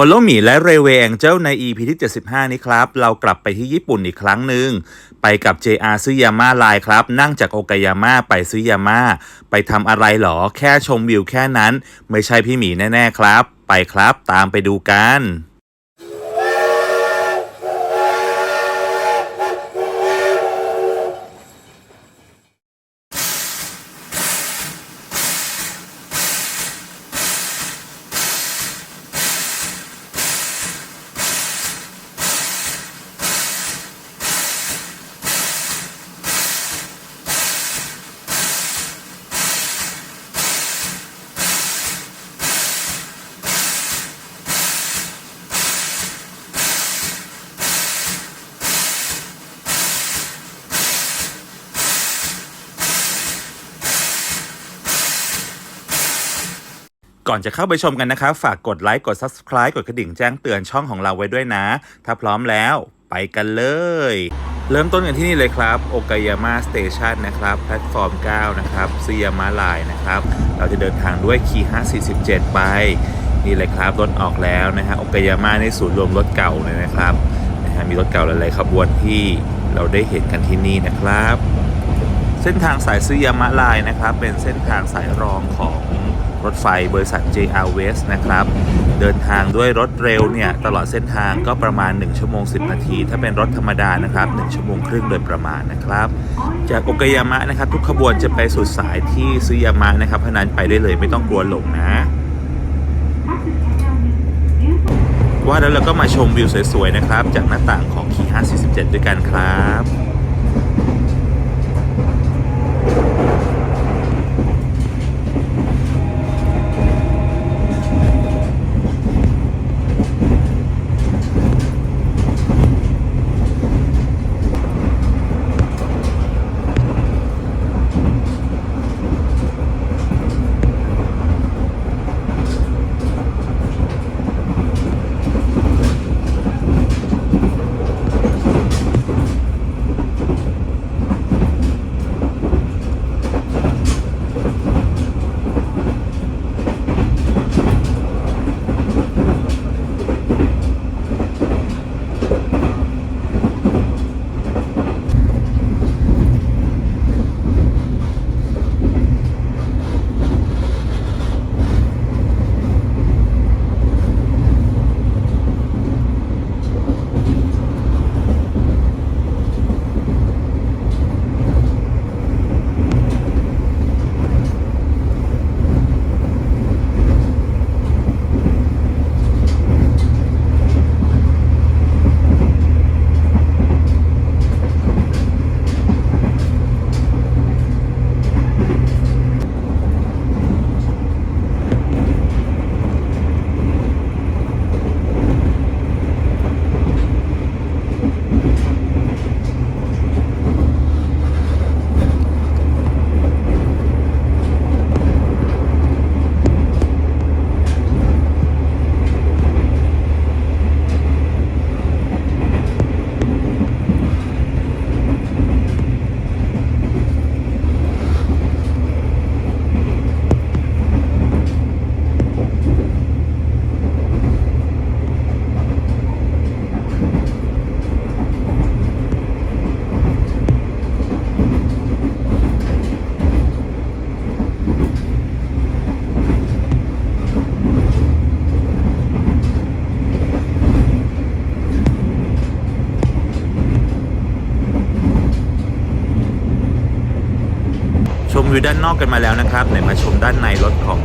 Follow Me และ Railway Angel ใน EP ที่ 75 นี้ครับ เรากลับไปที่ญี่ปุ่นอีกครั้งหนึ่ง ไปกับ JR ซึยาม่าไลน์ครับ นั่งจากโอกายาม่าไปซึยาม่าไปทำอะไรหรอ แค่ชมวิวแค่นั้น ไม่ใช่พี่หมีแน่ ๆ ครับ ไปครับตามไปดูกัน ก่อนจะเข้าไปชมกันนะครับ ฝากกดไลค์กด Subscribe กดกระดิ่งแจ้งเตือนช่องของเราไว้ด้วยนะ ถ้าพร้อมแล้วไปกันเลย เริ่มต้นกันที่นี่เลยครับโอกายาม่าสเตชันนะครับ แพลตฟอร์ม 9 นะครับซียามาไลน์นะครับ เราจะเดินทางด้วยคี547 ไป นี่เลยครับ รถออกแล้วนะฮะโอกายาม่าในศูนย์รวมรถเก่าเลยนะครับนะฮะมีรถเก่าหลายๆขบวนที่เราได้เห็นกันที่นี่นะครับ เส้นทางสายซึยามะไลน์นะครับ เป็นเส้นทางสายรองของ รถไฟบริษัท JR West นะครับ เดินทางด้วยรถเร็วเนี่ย ตลอดเส้นทางก็ประมาณ 1 ชั่วโมง 10 นาที ถ้าเป็นรถธรรมดานะครับ 1 ชั่วโมงครึ่งโดยประมาณนะครับ จากโอกายามะนะครับ ทุกขบวนจะไปสุดสายที่ซึยามะนะครับเพราะนั้นไปได้เลยไม่ต้องกลัวหลงนะว่าแล้วเราก็มาชมวิวสวยๆนะครับ จากหน้าต่างของคี547 ด้วยกันครับ วิวด้านนอกกันมาแล้วนะครับไหนมาชมด้านในรถของ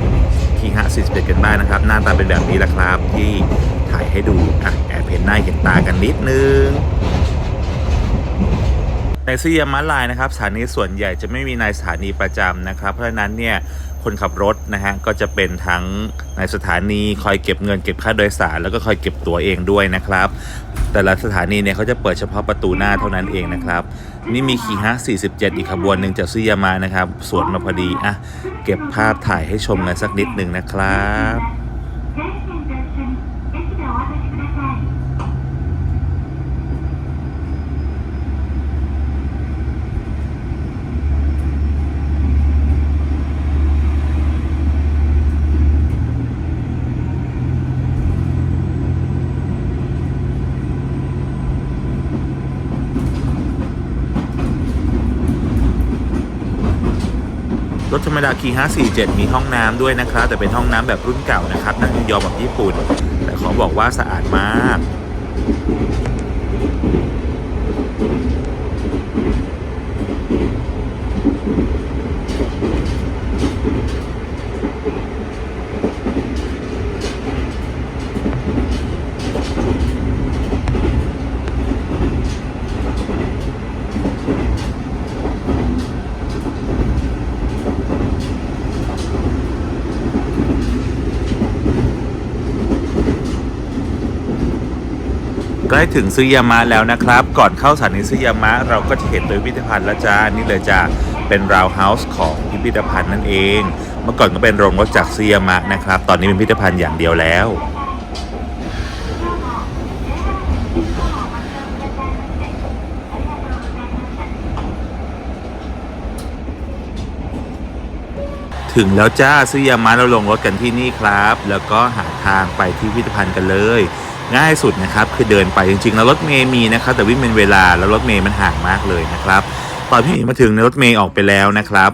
คีฮะ41กันบ้างนะครับ หน้าตาเป็นแบบนี้แหละครับที่ถ่ายให้ดูอะแอบเห็นหน้าเห็นตากันนิดนึงในซียามาลายนะครับสถานีส่วนใหญ่จะไม่มีนายสถานีประจำนะครับ เพราะฉะนั้นเนี่ย คนขับรถนะฮะก็จะเป็นทั้งในสถานีคอยเก็บเงินเก็บค่าโดยสาร แล้วก็คอยเก็บตั๋วเองด้วยนะครับ แต่ละสถานีเนี่ยเขาจะเปิดเฉพาะประตูหน้าเท่านั้นเองนะครับ นี่มีคีฮะ47 อีกขบวนหนึ่งจากซุยามานะครับสวนมาพอดีอะเก็บภาพถ่ายให้ชมกันสักนิดหนึ่งนะครับ「 ดาคี 547 มีห้องน้ำด้วยนะครับ แต่เป็นห้องน้ำแบบรุ่นเก่านะครับนั่งยองแบบญี่ปุ่น แต่ขอบอกว่าสะอาดมาก ถึงซึยามะแล้วนะครับ ก่อนเข้าสถานีซึยามะเราก็จะเห็นโดยพิพิธภัณฑ์ล้วจ้านี่เลยจ้าเป็นราวเฮาส์ของพิพิธภัณฑ์นั่นเอง เมื่อก่อนก็เป็นโรงรถจากซึยามะนะครับ ตอนนี้เป็นพิพิธภัณฑ์อย่างเดียวแล้วถึงแล้วจ้าซึยามะเราลงรถกันที่นี่ครับ แล้วก็หาทางไปที่พิพิธภัณฑ์กันเลย ง่ายสุดนะครับคือเดินไปจริงๆแล้วรถเมย์มีนะครับแต่วิ่งเป็นเวลาแล้วรถเมย์มันห่างมากเลยนะครับตอนพี่หมีมาถึงในรถเมย์ออกไปแล้วนะครับ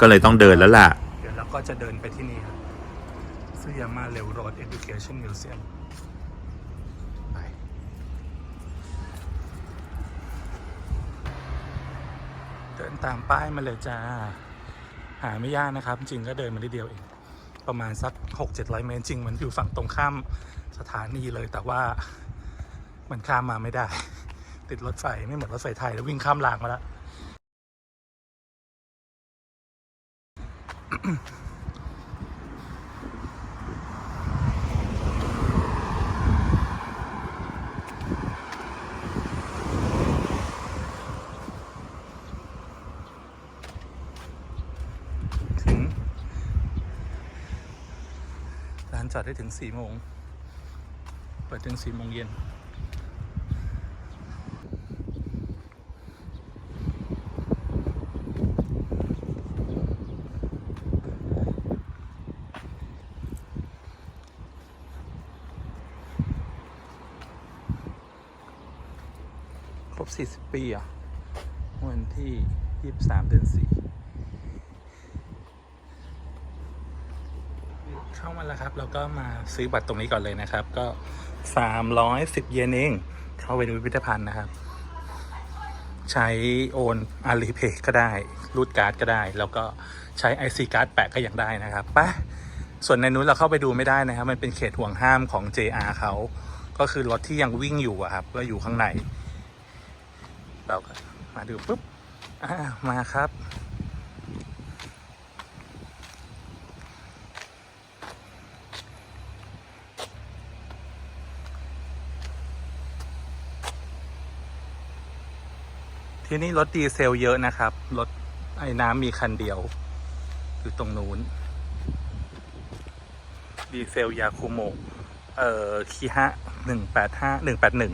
ก็เลยต้องเดินแล้วล่ะ เดี๋ยวเราก็จะเดินไปที่นี่ครับซึยามาเรลโรด Education Museum ไปเดินตามป้ายมาเลยจ้า หาไม่ยากนะครับ จริงก็เดินมาได้เดียวเอง ประมาณสัก 6 7 0 0 เมตรจริง มันอยู่ฝั่งตรงข้าม สถานีเลยแต่ว่ามันข้ามมาไม่ได้ ติดรถไฟไม่เหมือนรถไฟไทยแล้ววิ่งข้ามรางมาแล้วถึงร้านจอดได้ถึงสี่โมง เปิดถึงสี่โมงเย็นครบ 40 ปีอะวันที่ 23 เดือน 4 เข้ามาแล้วครับแล้วก็มาซื้อบัตรตรงนี้ก่อนเลยนะครับ ก็ 310 เยนเอง เข้าไปดูพิพิธภัณฑ์นะครับ ใช้โอนอาลีเพย์ก็ได้ รูดการ์ดก็ได้ แล้วก็ใช้ IC การ์ดแปะก็ยังได้นะครับปะส่วนในนู้นเราเข้าไปดูไม่ได้นะครับ มันเป็นเขตห่วงห้ามของ JR เขา ก็คือรถที่ยังวิ่งอยู่อะครับก็อยู่ข้างใน เราก็มาดูปุ๊บมาครับ ที่นี่รถดีเซลเยอะนะครับ รถไอ้น้ำมีคันเดียว อยู่ตรงนู้น ดีเซลยาคูโมะเอ่อคีฮะหนึ่งแปดห้าหนึ่งแปดหนึ่ง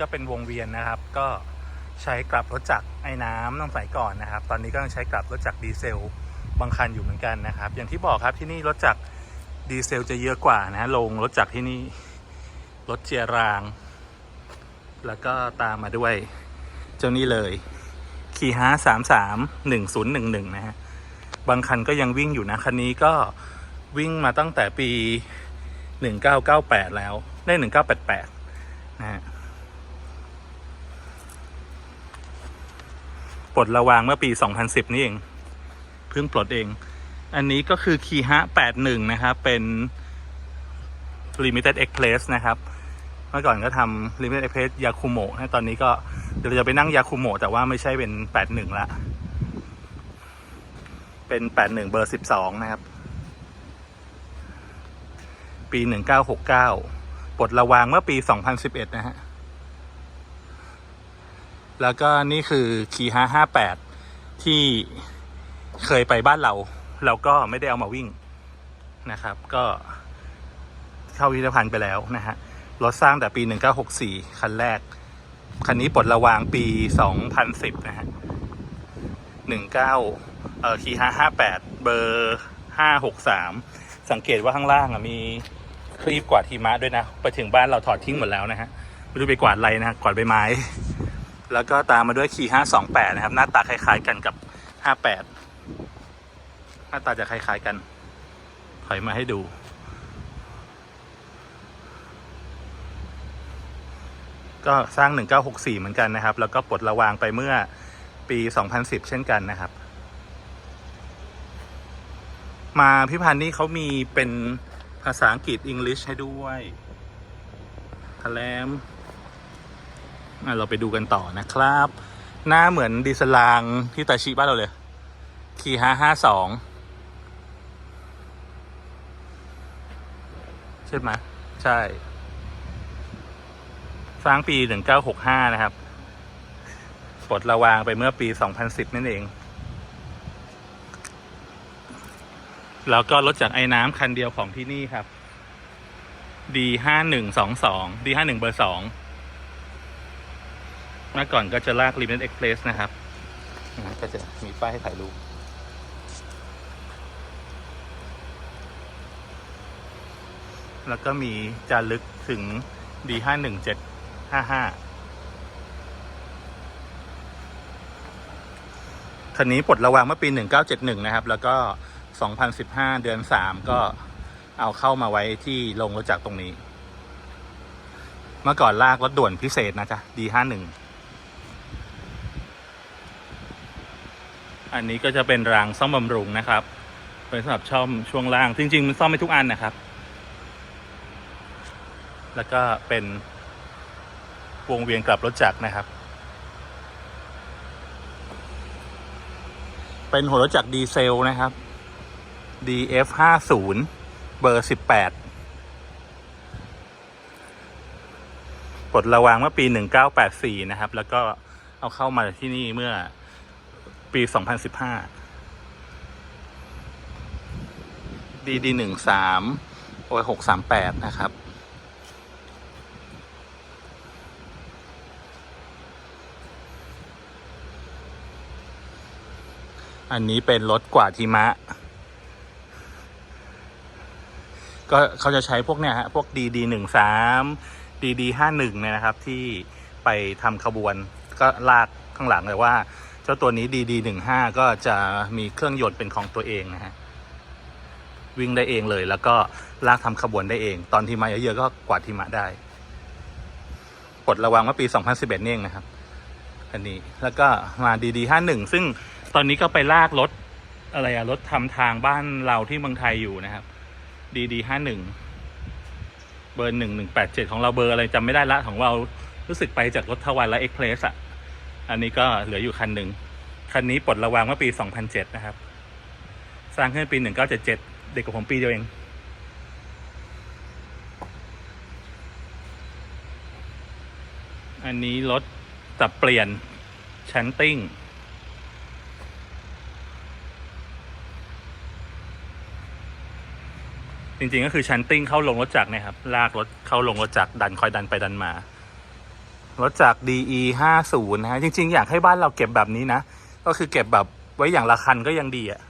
ก็เป็นวงเวียนนะครับ ก็ใช้กลับรถจักรไอ้น้ำต้องใส่ก่อนนะครับ ตอนนี้ก็ต้องใช้กลับรถจักรดีเซลบางคันอยู่เหมือนกันนะครับ อย่างที่บอกครับที่นี่รถจักรดีเซลจะเยอะกว่านะลงรถจักรที่นี่รถเจียราง แล้วก็ตามมาด้วย เจ้านี้เลยคีฮาสามสามหนึ่งศูนย์หนึ่งหนึ่งนะฮะบางคันก็ยังวิ่งอยู่นะ คันนี้ก็วิ่งมาตั้งแต่ปีหนึ่งเก้าเก้าแปดแล้วได้หนึ่งเก้าแปดแปดนะฮะ ลดระวางเมื่อปี 2010 นี่เอง เพิ่งปลดเอง อันนี้ก็คือคีฮะ81 นะครับ เป็น Limited Express นะครับ เมื่อก่อนก็ทำ Limited Express ยาคุโมะตอนนี้ก็เดี๋ยวจะไปนั่งยาคุโมะแต่ว่าไม่ใช่เป็น 81 ละ เป็น 81 เบอร์ 12 นะครับ ปี 1969ปลดระวางเมื่อปี 2011 นะฮะ แล้วก็นี่คือคีฮาห้าแปดที่เคยไปบ้านเรา เราก็ไม่ได้เอามาวิ่งนะครับ ก็เข้าพิพิธภัณฑ์ไปแล้วนะฮะรถสร้างแต่ปี 1964 คันแรก คันนี้ปลดระวางปี 2010 นะฮะ 19 เอ่อคีห้าห้าแปดเบอร์ 563 สังเกตว่าข้างล่างอะมีคลีบกวาดหิมะด้วยนะ ไปถึงบ้านเราถอดทิ้งหมดแล้วนะฮะ ไม่รู้ไปกวาดอะไรนะ กวาดใบไม้ แล้วก็ตามมาด้วยคี528 นะครับ หน้าตาคล้ายๆกันกับ 58 หน้าตาจะคล้ายๆกัน ถอยมาให้ดู ก็สร้าง 1964 เหมือนกันนะครับ แล้วก็ปลดระวางไปเมื่อปี 2010 เช่นกันนะครับ มาพิพันธ์นี่เขามีเป็นภาษาอังกฤษ English ให้ด้วยทะแลม เราไปดูกันต่อนะครับ หน้าเหมือนดีสลางที่ตาชิบ้านเราเลยคีห้าห้าสองใช่ไหมใช่ สร้างปี1965นะครับปลดระวางไปเมื่อปี2010นั่นเอง แล้วก็รถจากไอ้น้ำคันเดียวของที่นี่ครับ D5122 D51 เบอร์2 เมื่อก่อนก็จะลาก Limited Express นะครับ ก็จะมีป้ายให้ถ่ายรูปแล้วก็มีจารึกถึง D517 ห้าห้าคันนี้ปลดระวางเมื่อปี1971นะครับ แล้วก็2015เดือน3ก็เอาเข้ามาไว้ที่ลงรถจากรตรงนี้ เมื่อก่อนลากรถด่วนพิเศษนะจ๊ะ D51 อันนี้ก็จะเป็นรางซ่อมบำรุงนะครับเป็นสำหรับช่อมช่วงล่าง จริง ๆ มันซ่อมไม่ทุกอันนะครับ แล้วก็เป็นวงเวียนกลับรถจักรนะครับ เป็นหัวรถจักรดีเซลนะครับ DF ห้าศูนย์เบอร์สิบแปดปลดระวางเมื่อปีหนึ่งเก้าแปดสี่นะครับ แล้วก็เอาเข้ามาที่นี่เมื่อ ปีสองพันสิบห้าดีดีหนึ่งสามโอ้ยหกสามแปดนะครับ อันนี้เป็นรถกวาดหิมะ ก็เขาจะใช้พวกเนี้ยฮะ พวกดีดีหนึ่งสามดีดีห้าหนึ่งเนี่ยนะครับ ที่ไปทำขบวนก็ลากข้างหลังเลยว่า จ้าตัวนี้ดีดีหนึ่งห้าก็จะมีเครื่องยนต์เป็นของตัวเองนะฮะ วิ่งได้เองเลย แล้วก็ลากทำขบวนได้เอง ตอนทีมาเยอะๆก็กวาดทีมะได้ปลดระวังว่าปี 2011นี่เองนะครับ อันนี้แล้วก็มาดีดีห้าหนึ่งซึ่งตอนนี้ก็ไปลากรถอะไรอะรถทำทางบ้านเราที่เมืองไทยอยู่นะครับดีดีห้าหนึ่งเบอร์หนึ่งหนึ่งแปดเจ็ดของเราเบอร์อะไรจำไม่ได้ละของเรารู้สึกไปจากรถทวารและเอ็กเพรสอะ อันนี้ก็เหลืออยู่คันหนึ่ง คันนี้ปลดระวางเมื่อปีสองพันะครับ สร้างขึ้นปีหนึ่งเก้าเจ็ดเจ็ดเด็กกับผมปีเดียวเอง อันนี้รถตับเปลี่ยนชั้นติ้ง จริงๆก็คือชั้นติ้งเข้าลงรถจักรนะครับ ลากรถเข้าลงรถจักรดันคอยดันไปดันมา รถจาก DE 50นะฮะจริง ๆ อยากให้บ้านเราเก็บแบบนี้นะ ก็คือเก็บแบบไว้อย่างละคันก็ยังดีอะ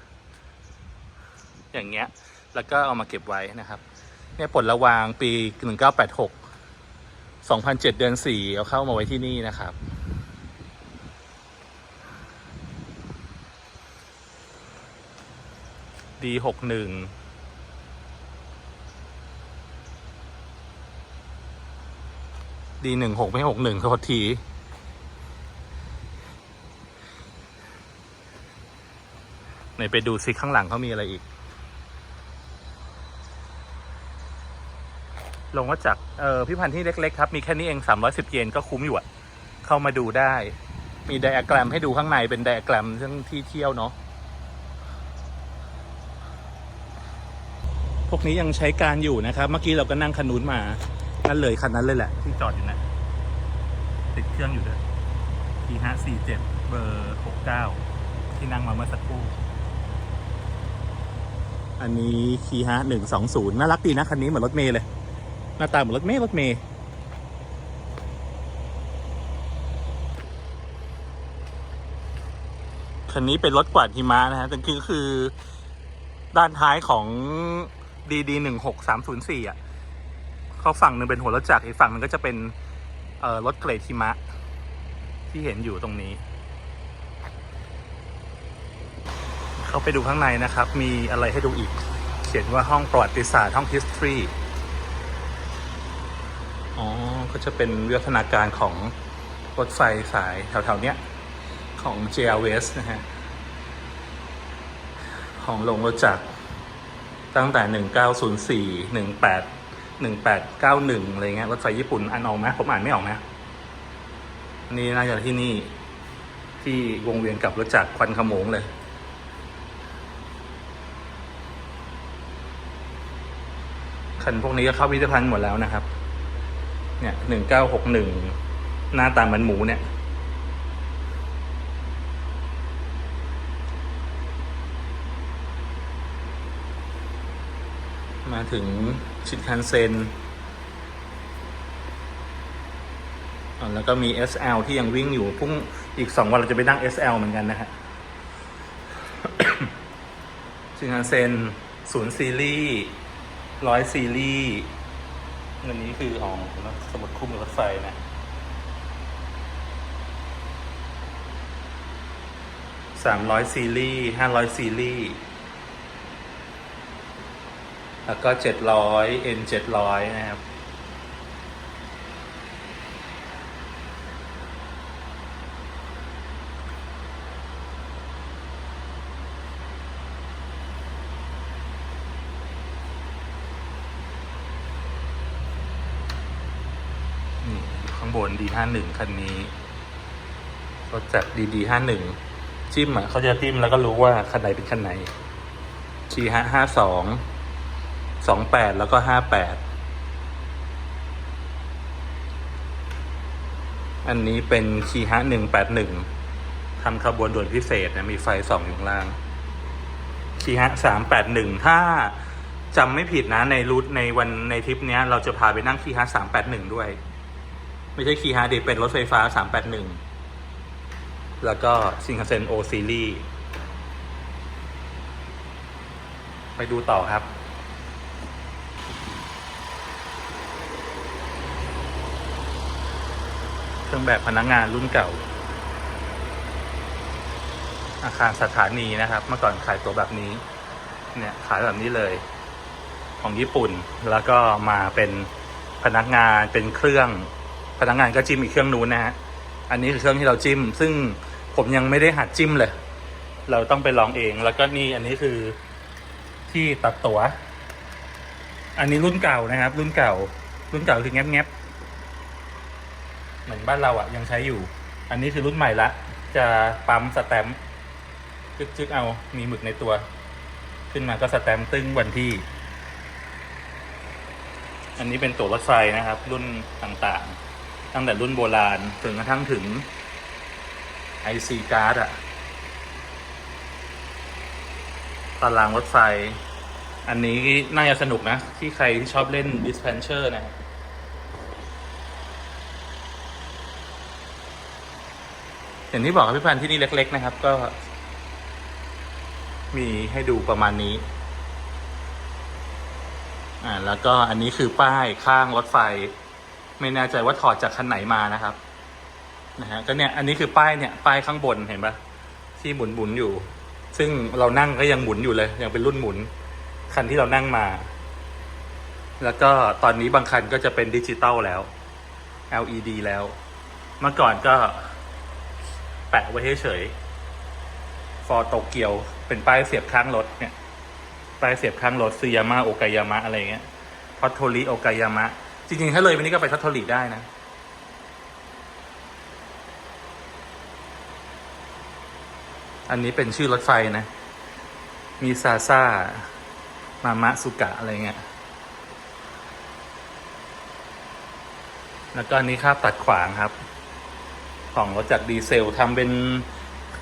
อย่างเงี้ย แล้วก็เอามาเก็บไว้นะครับเนี่ยปลดระวางปี 1986 2007 เดือน 4 เอาเข้ามาไว้ที่นี่นะครับ D61 ดีหนึ่งหกไม่หกหนึ่งโทษทีไหนไปดูซิข้างหลังเขามีอะไรอีก ลงว่าจากเออพิพันธ์ที่เล็ก ๆ ครับ มีแค่นี้เองสามร้อยสิบเยนก็คุ้มอยู่อะเข้ามาดูได้ มีไดอะแกรมให้ดูข้างในเป็นไดอะแกรมเรื่องที่เที่ยวเนาะพวกนี้ยังใช้การอยู่นะครับ เมื่อกี้เราก็นั่งคันนู้นมา นั่นเลยคันนั้นเลยแหละที่จอดอยู่นะติดเครื่องอยู่ด้วย T ห้าสี่เจ็ดเบอร์หกเก้าที่นั่งมาเมื่อสักครู่ อันนี้คีฮะหนึ่งสองศูนย์น่ารักดีนะคันนี้เหมือนรถเมย์เลย หน้าตาเหมือนรถเมย์รถเมย์คันนี้เป็นรถกวาดหิมะนะฮะแต่คือคือด้านท้ายของ DD หนึ่งหกสามศูนย์สี่อะ เขาฝั่งหนึ่งเป็นหัวรถจักรอีกฝั่งหนึ่งก็จะเป็นเอ่อรถเกรดหิมะ ที่เห็นอยู่ตรงนี้ เข้าไปดูข้างในนะครับ มีอะไรให้ดูอีก เขียนว่าห้องประวัติศาสตร์ห้อง history อ๋อก็จะเป็นวิวัฒนาการของรถไฟสายแถวๆเนี้ย ของ JR West นะฮะ ของลงรถจักรตั้งแต่ 1904 18 1891อะไรเงี้ยรถไฟญี่ปุ่นอ่านออกไหมผมอ่านไม่ออกนะนนี้น่าจะที่นี่ ที่วงเวียนกับรถจักรควันขโมงเลย คันพวกนี้ก็เข้าพิพิธภัณฑ์หมดแล้วนะครับ เนี่ยหนึ่งเก้าหกหนึ่งหน้าตาเหมือนหมูเนี่ยมาถึง ชินคันเซ็นแล้วก็มี SL ที่ยังวิ่งอยู่พรุ่งอีกสองวันเราจะไปนั่ง SL เหมือนกันนะฮะชินคันเซ็นศูนย์ซีรีส์ร้อยซีรีส์อันนี้คือของสมุดคู่มือรถไฟนะสามร้อยซีรีส์ห้าร้อยซีรีส์ แล้วก็เจ็ดร้อย N เจ็ดร้อยนะครับ นี่ข้างบน D51 คันนี้รถจาก DD51 จิ้มอะเขาจะจิ้มแล้วก็รู้ว่า คันไหนเป็นคันไหน G ห้าห้า สองแปดแล้วก็ห้าแปดอันนี้เป็นคีฮะหนึ่งแปดหนึ่งทำขบวนด่วนพิเศษนะมีไฟสองอยู่ล่างคีฮะสามแปดหนึ่งถ้าจำไม่ผิดนะในรูทในวันในทริปเนี้ย เราจะพาไปนั่งคีฮะสามแปดหนึ่งด้วย ไม่ใช่คีฮะเดเป็นรถไฟฟ้าสามแปดหนึ่งแล้วก็ซิงคันเซนโอซีรีไปดูต่อครับ เครื่องแบบพนักงงานรุ่นเก่า อาคารสถานีนะครับ เมื่อก่อนขายตัวแบบนี้ เนี่ยขายแบบนี้เลย ของญี่ปุ่นแล้วก็มาเป็นพนักงานเป็นเครื่องพนักงานก็จิ้มอีกเครื่องนู้นนะฮะอันนี้คือเครื่องที่เราจิ้ม ซึ่งผมยังไม่ได้หัดจิ้มเลย เราต้องไปลองเอง แล้วก็นี่อันนี้คือที่ตัดตัว๋ว อันนี้รุ่นเก่านะครับ รุ่นเก่า รุ่นเก่าคือแงบแงบ เหมือนบ้านเราอะ่ะยังใช้อยู่ อันนี้คือรุ่นใหม่ละ จะปั๊มสแตมป์จึกจึกเอามีหมึกในตัว ขึ้นมาก็สแตมป์ตึ้งวันที่ อันนี้เป็นตั๋วรถไฟนะครับ รุ่นต่างๆ ตั้งแต่รุ่นโบราณจนกระทั่งถึง IC card อะตารางรถไฟ อันนี้น่าจะสนุกนะ ที่ใครที่ชอบเล่น Dispenser นะครับ อย่างที่บอกครับพี่พันที่นี่เล็ก ๆ นะครับ ก็ มีให้ดูประมาณนี้ อ่า แล้วก็อันนี้คือป้ายข้างรถไฟ ไม่แน่ใจว่าถอดจากคันไหนมานะครับ นะฮะก็เนี่ย อันนี้คือป้ายเนี่ย ป้ายข้างบนเห็นปะที่หมุนหมุนๆอยู่ ซึ่งเรานั่งก็ยังหมุนอยู่เลย ยังเป็นรุ่นหมุน คันที่เรานั่งมา แล้วก็ตอนนี้บางคันก็จะเป็นดิจิตอลแล้ว LED แล้ว เมื่อก่อนก็ แปะไว้เฉยๆฟอร์โตเกียว เป็นป้ายเสียบข้างรถเนี่ยป้ายเสียบข้างรถซียามาโอกายามะอะไรเงี้ยทอตโทริโอกายามะ จริงๆ ถ้าเลยไปนี้ก็ไปทอตโทริได้นะอันนี้เป็นชื่อรถไฟนะ มีซาซามามะสุกะอะไรเงี้ย แล้วก็อันนี้คาบตัดขวางครับ ของรถจากดีเซลทำเป็น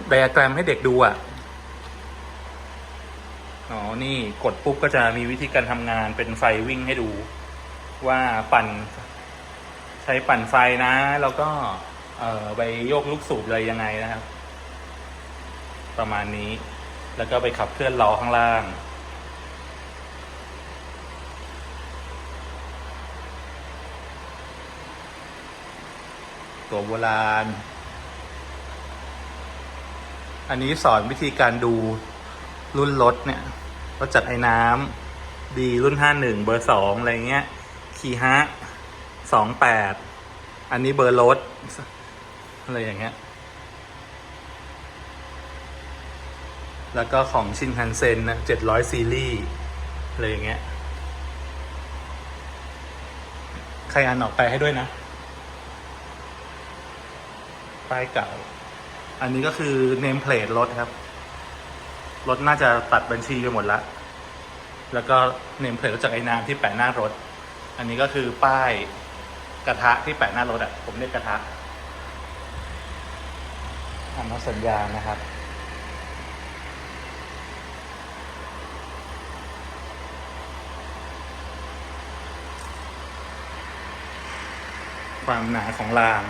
ไดอะแกรมให้เด็กดูอะ่ะ อ๋อ นี่กดปุ๊บก็จะมีวิธีการทำงานเป็นไฟวิ่งให้ดู ว่าปั่น ใช้ปั่นไฟนะ แล้วก็ เอ่อไปโยกลูกสูบเลยยังไงนะครับ ประมาณนี้ แล้วก็ไปขับเคลื่อนล้อข้างล่าง ตัวโบราณ อันนี้สอนวิธีการดูรุ่นรถเนี่ยรถจัดไอ้น้ำดีรุ่นห้าหนึ่งเบอร์สองอะไรเงี้ยคีฮะสองแปดอันนี้เบอร์รถอะไรอย่างเงี้ย แล้วก็ของชินคันเซ็นนะเจ็ดร้อยซีรีส์อะไรอย่างเงี้ย ใครอ่านออกไปให้ด้วยนะ ป้ายเก่า อันนี้ก็คือเนมเพลทรถครับ รถน่าจะตัดบัญชีไปหมดละ แล้วก็เนมเพลทรถจากไอ้น้ำที่แปะหน้ารถ อันนี้ก็คือป้ายกระทะที่แปะหน้ารถอะ่ะ ผมเรียกกระทะอันนัสัญญาณนะครับความหนาของราง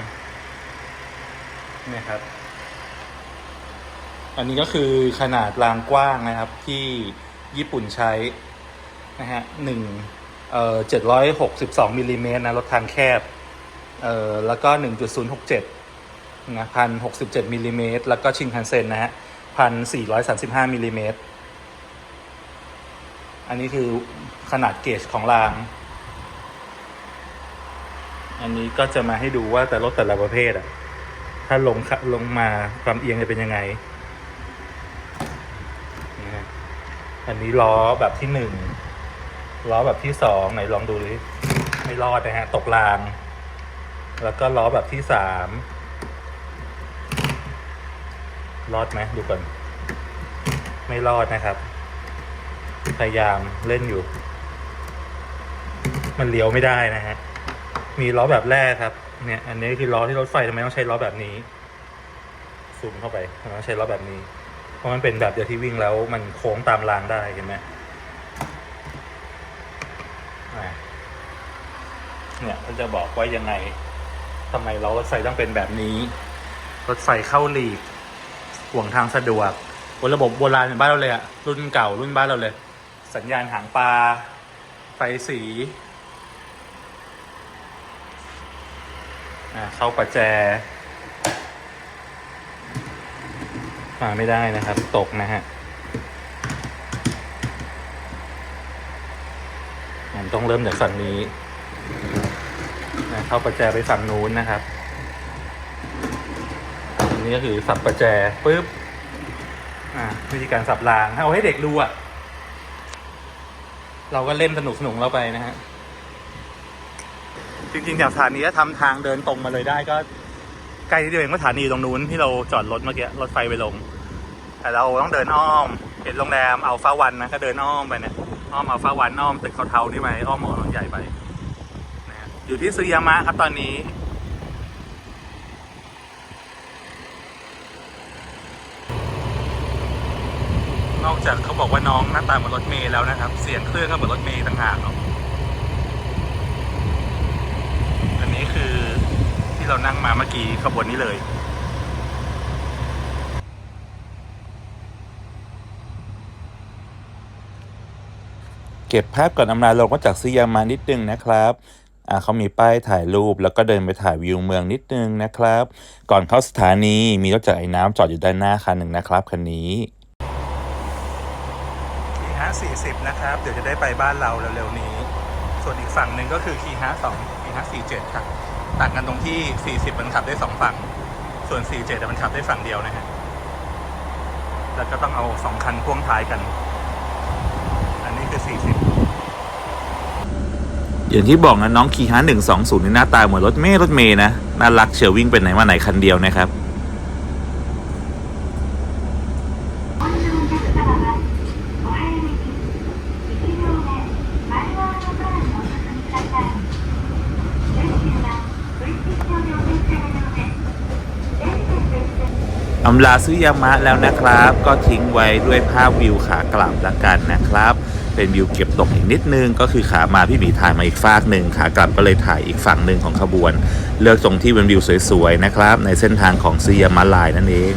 นี่ยครับ อันนี้ก็คือขนาดรางกว้างนะครับที่ญี่ปุ่นใช้นะฮะหนึ่งเอ่อเจ็ดร้อยหกสิบสองมิลลิเมตรนะรถทางแคบเอ่อแล้วก็หนึ่งจุดศูนย์หกเจ็ดนะพันหกสิบเจ็ดมิลลิเมตรแล้วก็ชิงคันเซ็นนะฮะพันสี่ร้อยสามสิบห้ามิลลิเมตรอันนี้คือขนาดเกจของราง อันนี้ก็จะมาให้ดูว่าแต่รถแต่ละประเภทอะ ถ้าลงขะลงมาความเอียงจะเป็นยังไงนะฮะอันนี้ล้อแบบที่หนึ่งล้อแบบที่สองไหนลองดูดิไม่รอดนะฮะตกราง แล้วก็ล้อแบบที่สามรอดไหมดูก่อน ไม่รอดนะครับ พยายามเล่นอยู่ มันเลี้ยวไม่ได้นะฮะ มีล้อแบบแรกครับ เนี่ย อันนี้คือล้อที่รถไฟทำไมต้องใช้ล้อแบบนี้ซูมเข้าไปทำไมต้องใช้ล้อแบบนี้ เพราะมันเป็นแบบเดียวที่วิ่งแล้วมันโค้งตามรางได้เห็นไหมเนี่ยก็จะบอกว่ายังไงทำไมล้อรถไฟต้องเป็นแบบนี้ รถไฟเข้าหลีกห่วงทางสะดวกบนระบบโบราณเหมือนบ้านเราเลยอะรุ่นเก่ารุ่นบ้านเราเลย สัญญาณหางปลาไฟสี อ่า เข้าประแจมาไม่ได้นะครับ ตกนะฮะผมต้องเริ่มจากฝั่งนี้นะเข้าประแจไปฝั่งนู้นนะครับอันนี้ก็คือสับประแจปุ๊บวิธีการสับรางเอาให้เด็กดูอะเราก็เล่นสนุกสนุกเราไปนะฮะ จริงๆจากสถานีถ้าทำทางเดินตรงมาเลยได้ก็ใกล้ที่เดียวเองว่าสถานีตรงนู้นที่เราจอดรถเมื่อกี้รถไฟไปลง แต่เราต้องเดินอ้อมเห็นโรงแรมอัลฟาวันนะก็เดินอ้อมไปเนี่ยอ้อมอัลฟาวันอ้อมตึกเทาๆนี่ไปอ้อมถนนใหญ่ไปนะฮะอยู่ที่ซึยามะครับตอนนี้นอกจากเขาบอกว่าน้องหน้าตาเหมือนรถเมย์แล้วนะครับ เสียงเครื่องก็เหมือนรถเมย์ต่างหากเนาะ อันนี้ คือที่เรานั่งมาเมื่อกี้ขบวนนี้เลยเก็บภาพก่อนอำลาลงก็จากซื้อยามานิดนึงนะครับ อ่าเขามีป้ายถ่ายรูปแล้วก็เดินไปถ่ายวิวเมืองนิดนึงนะครับ ก่อนเข้าสถานีมีรถจักรไอ้น้ำจอดอยู่ด้านหน้าคันหนึ่งนะครับคันนี้คีฮะ40นะครับ เดี๋ยวจะได้ไปบ้านเราเร็วๆนี้ ส่วนอีกฝั่งหนึ่งก็คือคีฮะ2คีฮะ47ครับ ต่างกันตรงที่ 40 มันขับได้ 2 ฝั่ง ส่วน 47แต่มันขับได้ฝั่งเดียวนะฮะ แล้วก็ต้องเอา 2 คันพ่วงท้ายกัน อันนี้คือ 40 อย่างที่บอกนะน้องคีฮาหนึ่งสองศูนย์นี่หน้าตาเหมือนรถเมย์รถเมย์นะ น่ารักเชียววิ่งไปไหนมาไหนคันเดียวนะครับำลาซื้อยามะแล้วนะครับ ก็ทิ้งไว้ด้วยภาพวิวขากลับละกันนะครับ เป็นวิวเก็บตกอีกนิดนึง ก็คือขามาพี่หมีถ่ายมาอีกฝากหนึ่งขากลับก็เลยถ่ายอีกฝั่งหนึ่งของขบวน เลือกตรงที่เป็นวิวสวยๆนะครับ ในเส้นทางของซื้อยามะลายนั่นเอง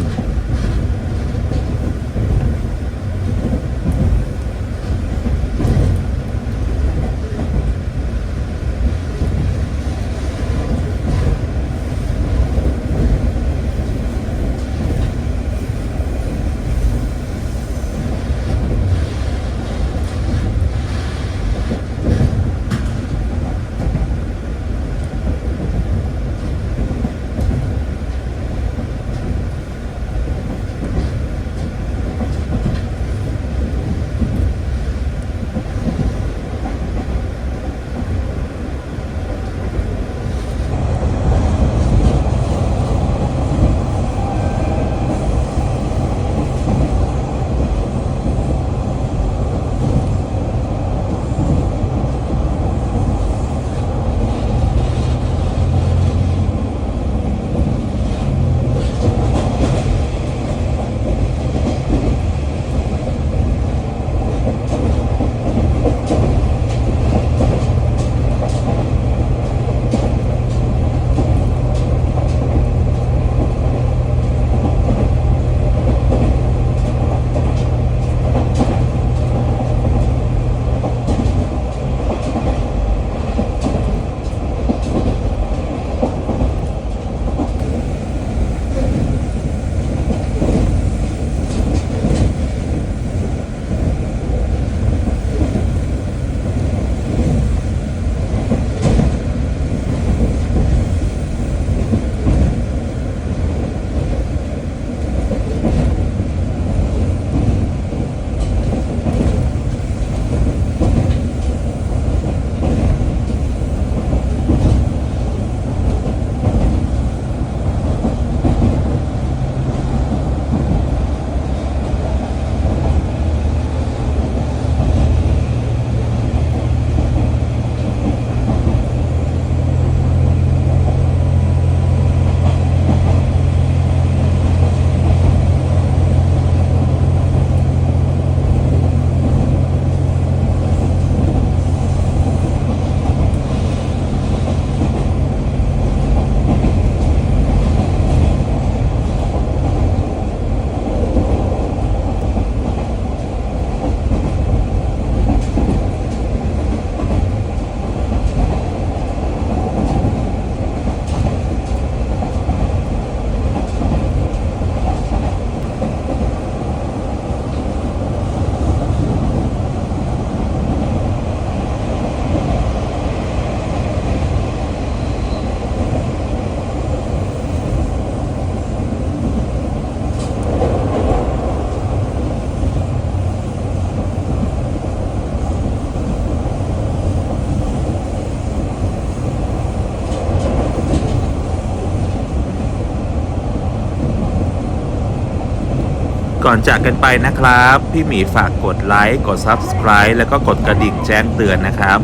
ก่อนจากกันไปนะครับ พี่หมีฝากกดไลค์กด Subscribe แล้วก็กดกระดิ่งแจ้งเตือนนะครับ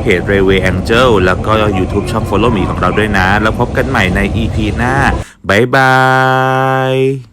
เพจ Railway Angel แล้วก็ YouTube ช่อง Follow Me ของเราด้วยนะ แล้วพบกันใหม่ใน EP หน้า บ๊ายบาย